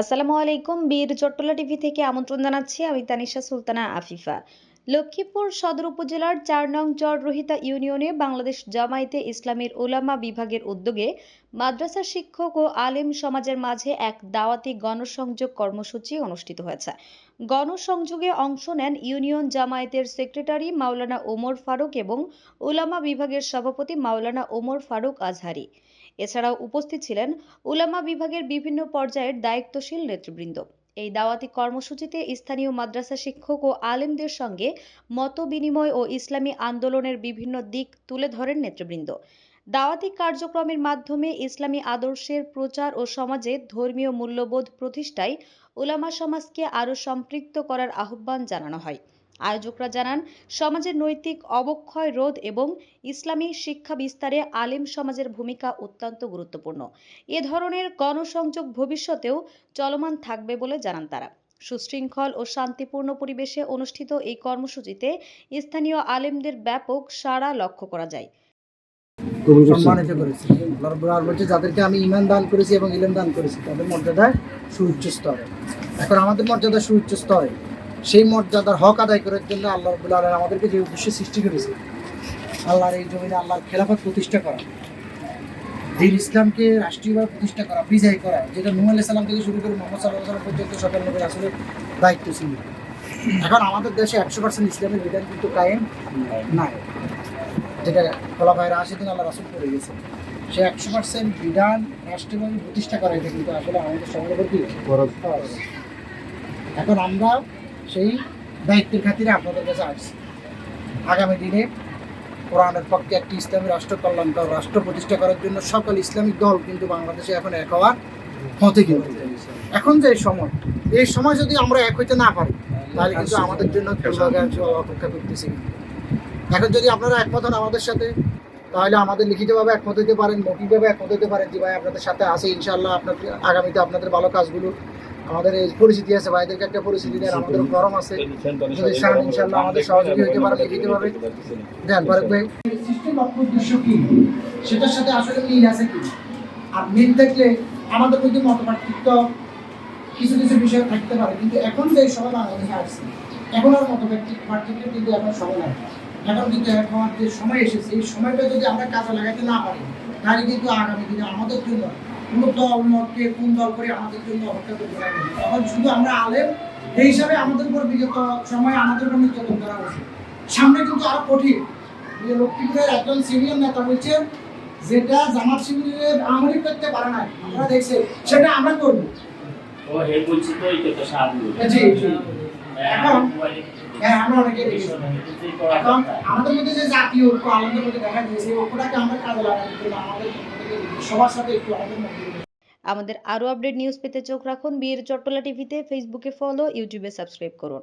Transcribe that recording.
আসসালামু আলাইকুম, বীর চট্টলা টিভি থেকে আমন্ত্রণ জানাচ্ছি আমি তানিশা সুলতানা আফিফা। লক্ষ্মীপুর সদর উপজেলার চার নং চররহিতা ইউনিয়নে বাংলাদেশ জামায়াতে ইসলামের ওলামা বিভাগের উদ্যোগে মাদ্রাসা শিক্ষক ও আলেম সমাজের মাঝে এক দাওয়াতি গণসংযোগ কর্মসূচি অনুষ্ঠিত হয়েছে। গণসংযোগে অংশ নেন ইউনিয়ন জামায়াতের সেক্রেটারি মাওলানা ওমর ফারুক এবং ওলামা বিভাগের সভাপতি মাওলানা ওমর ফারুক আজহারি। এছাড়াও উপস্থিত ছিলেন উলামা বিভাগের বিভিন্ন পর্যায়ের দায়িত্বশীল নেতৃবৃন্দ। এই দাওয়াতি কর্মসূচিতে স্থানীয় মাদ্রাসা শিক্ষক ও আলেমদের সঙ্গে মত বিনিময় ও ইসলামী আন্দোলনের বিভিন্ন দিক তুলে ধরেন নেতৃবৃন্দ। দাওয়াতি কার্যক্রমের মাধ্যমে ইসলামী আদর্শের প্রচার ও সমাজে ধর্মীয় মূল্যবোধ প্রতিষ্ঠায় উলামা সমাজকে আরও সম্পৃক্ত করার আহ্বান জানানো হয়। আয়োজকরা জানান সমাজের নৈতিক অবক্ষয় রোধ এবং ইসলামী শিক্ষা বিস্তারে আলেম সমাজের ভূমিকা অত্যন্ত গুরুত্বপূর্ণ। এ ধরনের গণসংযোগ ভবিষ্যতেও চলমান থাকবে বলে জানান তারা। সুশৃঙ্খল ও শান্তিপূর্ণ পরিবেশে অনুষ্ঠিত এই কর্মসূচিতে স্থানীয় আলেমদের ব্যাপক সাড়া লক্ষ্য করা যায়। সম্মানিত করেছি। বলছে যাদেরকে আমি ইমান দান করেছি এবং ইলম দান করেছি তাদের মর্যাদা সুউচ্চ স্তরে। এখন আমাদের মর্যাদা সুউচ্চ স্তরে। সেই মর্যাদার হক আদায় করার জন্য আল্লাহ রাব্বুল আলামিন আমাদেরকে যে উদ্দেশ্যে সৃষ্টি করেছে আল্লাহর এই জমিনে আল্লাহর খেলাফত প্রতিষ্ঠা করা দিন ইসলামকে রাষ্ট্রীয়ভাবে প্রতিষ্ঠা করা বিজয় করা যেটা নুহ আলাইহিস সালাম থেকে শুরু করে মোহাম্মদ সাল্লাহ সাল্লাম পর্যন্ত সকল নবীর আসলে দায়িত্ব ছিল। এখন আমাদের দেশে একশো পার্সেন্ট ইসলামের বিধান কিন্তু কায়েম নাই। যেটা খোলাফায় রাশিদিন আল্লাহ রাসুল করে গেছে। সে একশো পার্সেন্ট বিধান রাষ্ট্রীয়ভাবে প্রতিষ্ঠা করা এটা কিন্তু আসলে আমাদের সঙ্গবর্তী ফরজ। এখন আমরা সেই দায়িত্বের খাতিরে আপনাদের কাছে আসছি আগামী দিনে কোরআনের পক্ষে একটি ইসলামী রাষ্ট্র কল্যাণকর রাষ্ট্র প্রতিষ্ঠা করার জন্য সকল ইসলামিক দল কিন্তু বাংলাদেশে এখন এক হওয়ার হতে কিন্তু এখন যে সময়, এই সময় যদি আমরা এক হইতে না পারি, তাহলে কিন্তু আমাদের জন্য অপেক্ষা করতেছি। এখন যদি আপনারা একমত হন আমাদের সাথে, তাহলে আমাদের লিখিতভাবে একমত হতে পারেন, মৌখিকভাবে একমত হতে পারেন যে ভাই আপনাদের সাথে আছে ইনশাল্লাহ আপনাদের আগামীতে আপনাদের ভালো কাজগুলো আমাদের এই আছে একটা দেন, আমাদের ফরম আছে। যদি ইনশাল্লাহ আমাদের সহযোগী পারে দেন, ফারুক ভাই। লক্ষ্য উদ্দেশ্য কি? সেটার সাথে আসলে মিল আছে কি? আর মিল আমাদের মধ্যে কিছু কিছু বিষয় থাকতে পারে, কিন্তু এখন যে সময় বাংলাদেশে আসছে, এখন আর মত পার্থক্য কিন্তু এখন সময় নাই। এখন কিন্তু হওয়ার যে সময় এসেছে, এই সময়টা যদি আমরা কাজে লাগাতে না পারি, তাহলে কিন্তু আগামী দিনে আমাদের জন্য কোনো দল মতকে কোন দল করে আমাদের জন্য অপেক্ষা করতে পারবে না। শুধু আমরা আলেম এই হিসাবে আমাদের উপর বিগত সময় আমাদের উপর নির্যাতন করা হয়েছে। সামনে কিন্তু আরও কঠিন। যে লক্ষ্মীপুরের একজন সিনিয়র নেতা বলছেন যেটা জামাত শিবিরের আমলি করতে পারে না আপনারা দেখছেন সেটা আমরা করব। ও হে বলছি তো এই সাধু জি, জি। এখন হ্যাঁ আমরা অনেকে দেখেছি। এখন আমাদের মধ্যে যে জাতীয় ঐক্য আমাদের মধ্যে দেখা দিয়েছে ঐক্যটাকে আমরা কাজে লাগাতে আমাদের সবার সাথে একটু আমাদের আমাদের আরও আপডেট নিউজ পেতে চোখ রাখুন বিয়ের চট্টলা টিভিতে ফেসবুকে ফলো ইউটিউবে সাবস্ক্রাইব করুন।